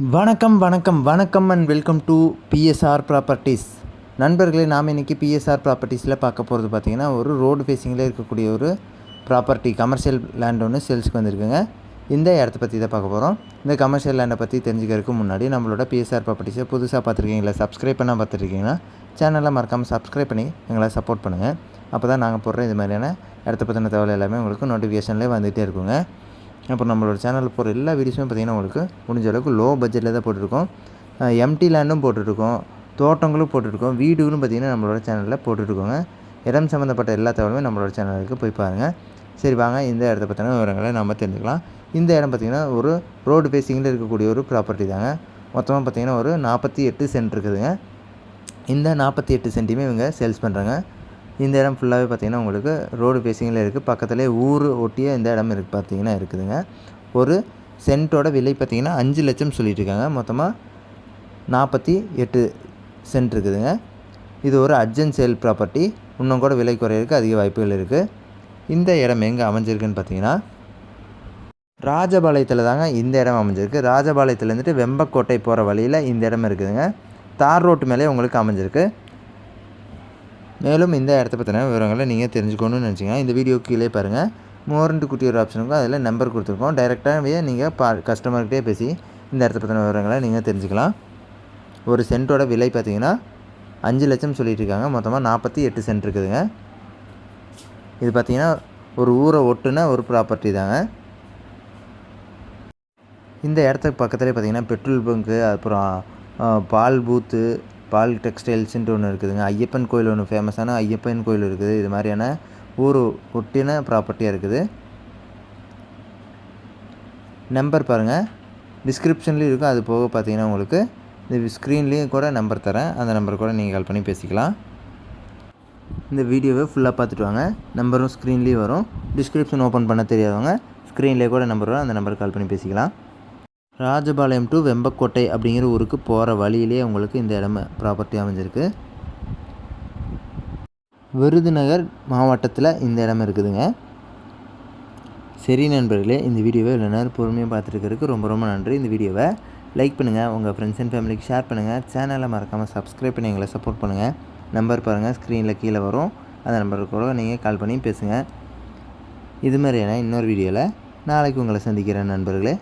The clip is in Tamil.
வணக்கம் வணக்கம் வணக்கம் and welcome to BSR properties நண்பர்களே நாம் இன்றைக்கி பிஎஸ்ஆர் ப்ராப்பர்ட்டிஸில் பார்க்க போகிறது பார்த்திங்கன்னா ஒரு ரோடு ஃபேஸிங்கில் இருக்கக்கூடிய ஒரு ப்ராப்பர்ட்டி கமர்ஷியல் லேண்ட் ஒன்று சேல்ஸுக்கு வந்திருக்குங்க. இந்த இடத்த பற்றி தான் பார்க்க போகிறோம் இந்த கமர்ஷியல் லேண்டை பற்றி தெரிஞ்சுக்கிறதுக்கு முன்னாடி நம்மளோட பிஎஸ்ஆர் ப்ராப்பர்ட்டிஸை புதுசாக பார்த்துருக்கீங்களா சப்ஸ்கிரைப் பண்ணால் பார்த்துருக்கீங்கன்னா சேனலை மறக்காமல் சப்ஸ்கிரைப் பண்ணி எங்களை சப்போர்ட் பண்ணுங்கள் அப்போ தான் நாங்கள் போடுற இது மாதிரியான இடத்த பற்றின தகவல் எல்லாமே உங்களுக்கு நோட்டிஃபிகேஷன்லேயே வந்துகிட்டே இருக்குங்க. அப்புறம் நம்மளோட சேனலில் போகிற எல்லா வீடியோஸுமே பார்த்திங்கன்னா உங்களுக்கு முடிஞ்ச அளவுக்கு லோ பட்ஜெட்டில் தான் போட்டிருக்கோம். எம்டி லேண்டும் போட்டுட்ருக்கோம் தோட்டங்களும் போட்டிருக்கோம். வீடுகளும் பார்த்திங்கன்னா நம்மளோட சேனலில் போட்டுட்ருக்கோங்க இடம் சம்மந்தப்பட்ட எல்லா தகவலுமே நம்மளோட சேனலுக்கு போய் பாருங்கள் சரி வாங்க. இந்த இடத்த பற்றின விவரங்களை நம்ம தெரிஞ்சுக்கலாம். இந்த இடம் பார்த்திங்கன்னா ஒரு ரோடு பேசிங்கில் இருக்கக்கூடிய ஒரு ப்ராப்பர்ட்டி தாங்க. மொத்தமாக பார்த்திங்கன்னா ஒரு நாற்பத்தி எட்டு சென்ட் இருக்குதுங்க. இந்த நாற்பத்தி எட்டு சென்ட்டுமே இவங்க சேல்ஸ் பண்ணுறாங்க இந்த இடம் ஃபுல்லாகவே பார்த்திங்கன்னா உங்களுக்கு ரோடு பேசிங்கில் இருக்குது பக்கத்துலேயே ஊர் ஒட்டிய இந்த இடம் இருக்குது பார்த்திங்கன்னா இருக்குதுங்க. ஒரு சென்ட்டோட விலை பார்த்திங்கன்னா அஞ்சு லட்சம் சொல்லிட்டுருக்காங்க. மொத்தமாக நாற்பத்தி எட்டு சென்ட் இருக்குதுங்க. இது ஒரு அர்ஜென்ட் சேல் ப்ராப்பர்ட்டி இன்னும் கூட விலை குறையிறதுக்கு அதிக வாய்ப்புகள் இருக்குது இந்த இடம் எங்கே அமைஞ்சிருக்குன்னு பார்த்தீங்கன்னா ராஜபாளையத்தில் தாங்க இந்த இடம் அமைஞ்சிருக்கு. ராஜபாளையத்துலேருந்துட்டு வெம்பக்கோட்டை போகிற வழியில் இந்த இடம் இருக்குதுங்க. தார் ரோட்டு மேலே உங்களுக்கு அமைஞ்சிருக்கு. மேலும் இந்த இடத்த பற்றின விவரங்களை நீங்கள் தெரிஞ்சுக்கணும்னு நினச்சிங்கன்னா இந்த வீடியோ கீழே பாருங்கள் மோர்ன்ட்டு குட்டி ஒரு ஆப்ஷன் இருக்கும். அதில் நம்பர் கொடுத்துருக்கோம். டைரெக்டாகவே நீங்கள் பா கஸ்டமர்கிட்டே பேசி இந்த இடத்த பற்றின விவரங்களை நீங்கள் தெரிஞ்சுக்கலாம். ஒரு சென்ட்டோட விலை பார்த்தீங்கன்னா அஞ்சு லட்சம் சொல்லிட்டு இருக்காங்க. மொத்தமாக நாற்பத்தி எட்டு சென்ட் இருக்குதுங்க. இது பார்த்திங்கன்னா ஒரு ஊரை ஒட்டுன ஒரு ப்ராப்பர்ட்டி தாங்க. இந்த இடத்துக்கு பக்கத்துலேயே பார்த்திங்கன்னா பெட்ரோல் பங்க்கு அப்புறம் பால் பூத்து பால் டெக்ஸ்டைல்ஸுன்ட்டு ஒன்று இருக்குதுங்க. ஐயப்பன் கோயில் ஒன்று ஃபேமஸான ஐயப்பன் கோயில் இருக்குது. இது மாதிரியான ஊர் ஒட்டின ப்ராப்பர்ட்டியாக இருக்குது. நம்பர் பாருங்கள் டிஸ்கிரிப்ஷன்லேயும் இருக்கும். அது போக பார்த்தீங்கன்னா உங்களுக்கு இந்த ஸ்க்ரீன்லேயும் கூட நம்பர் தரேன். அந்த நம்பர் கூட நீங்கள் கால் பண்ணி பேசிக்கலாம். இந்த வீடியோவை ஃபுல்லாக பார்த்துட்டு வாங்க. நம்பரும் ஸ்க்ரீன்லேயும் வரும். டிஸ்கிரிப்ஷன் ஓப்பன் பண்ண தெரியாதவங்க ஸ்க்ரீன்லேயே கூட நம்பர் வரும். அந்த நம்பருக்கு கால் பண்ணி பேசிக்கலாம். ராஜபாளையம் டு வெம்பக்கோட்டை அப்படிங்கிற ஊருக்கு போகிற வழியிலே உங்களுக்கு இந்த இடம் ப்ராப்பர்ட்டி அமைஞ்சிருக்கு. விருதுநகர் மாவட்டத்தில் இந்த இடம் இருக்குதுங்க. சரி நண்பர்களே இந்த வீடியோவை இவ்வளோ நேரம் பொறுமையாக பார்த்துருக்கிறதுக்கு ரொம்ப ரொம்ப நன்றி. இந்த வீடியோவை லைக் பண்ணுங்கள் உங்கள் ஃப்ரெண்ட்ஸ் அண்ட் ஃபேமிலிக்கு ஷேர் பண்ணுங்கள் சேனலை மறக்காமல் சப்ஸ்கிரைப் பண்ணி எங்களை சப்போர்ட் பண்ணுங்கள் நம்பர் பாருங்கள் ஸ்க்ரீனில் கீழே வரும். அந்த நம்பருக்கு கூட நீங்கள் கால் பண்ணி பேசுங்கள் இது மாதிரியான இன்னொரு வீடியோவில் நாளைக்கு உங்களை சந்திக்கிறேன் நண்பர்களே.